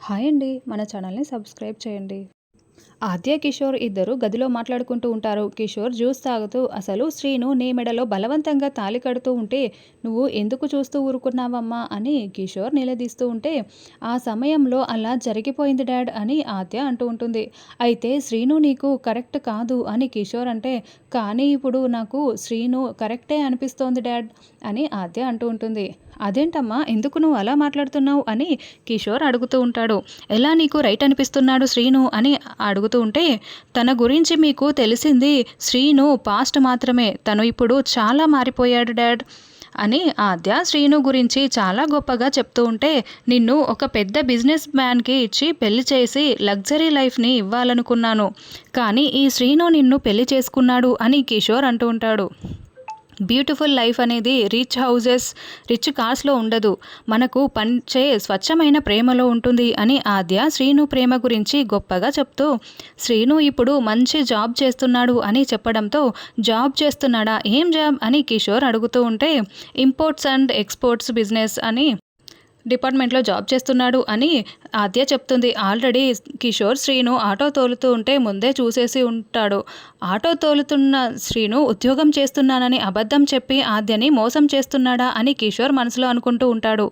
Hi అండి మన ఛానల్ని సబ్స్క్రైబ్ చేయండి. ఆద్య కిషోర్ ఇద్దరు గదిలో మాట్లాడుకుంటూ ఉంటారు. కిషోర్ జ్యూస్ తాగుతూ అసలు శ్రీను నీ మెడలో బలవంతంగా తాలి కడుతూ ఉంటే నువ్వు ఎందుకు చూస్తూ ఊరుకున్నావమ్మా అని కిషోర్ నిలదీస్తూ ఉంటే ఆ సమయంలో అలా జరిగిపోయింది డాడ్ అని ఆద్య అంటూ ఉంటుంది. అయితే శ్రీను నీకు కరెక్ట్ కాదు అని కిషోర్ అంటే కానీ ఇప్పుడు నాకు శ్రీను కరెక్టే అనిపిస్తోంది డాడ్ అని ఆద్య అంటూ ఉంటుంది. అదేంటమ్మా ఎందుకు నువ్వు అలా మాట్లాడుతున్నావు అని కిషోర్ అడుగుతూ ఉంటాడు. ఎలా నీకు రైట్ అనిపిస్తున్నాడు శ్రీను అని అడుగుతూ ఉంటే తన గురించి మీకు తెలిసింది శ్రీను పాస్ట్ మాత్రమే. తను ఇప్పుడు చాలా మారిపోయాడు డాడ్ అని ఆద్య శ్రీను గురించి చాలా గొప్పగా చెప్తూ ఉంటే నిన్ను ఒక పెద్ద బిజినెస్ మ్యాన్కి ఇచ్చి పెళ్ళి చేసి లగ్జరీ లైఫ్ని ఇవ్వాలనుకున్నాను. కానీ ఈ శ్రీను నిన్ను పెళ్ళి చేసుకున్నాడు అని కిషోర్ అంటూ ఉంటాడు. బ్యూటిఫుల్ లైఫ్ అనేది రిచ్ హౌజెస్ రిచ్ కార్స్లో ఉండదు. మనకు పంచే స్వచ్ఛమైన ప్రేమలో ఉంటుంది అని ఆద్య శ్రీను ప్రేమ గురించి గొప్పగా చెప్తూ శ్రీను ఇప్పుడు మంచి జాబ్ చేస్తున్నాడు అని చెప్పడంతో జాబ్ చేస్తున్నాడా? ఏం జాబ్? అని కిషోర్ అడుగుతూ ఉంటే ఇంపోర్ట్స్ అండ్ ఎక్స్పోర్ట్స్ బిజినెస్ అని డిపార్ట్మెంట్లో జాబ్ చేస్తున్నాడు అని ఆద్య చెప్తుంది. ఆల్రెడీ కిషోర్ శ్రీను ఆటో తోలుతూ ఉంటే ముందే చూసేసి ఉంటాడు. ఆటో తోలుతున్న శ్రీను ఉద్యోగం చేస్తున్నానని అబద్ధం చెప్పి ఆద్యని మోసం చేస్తున్నాడా అని కిషోర్ మనసులో అనుకుంటూ ఉంటాడు.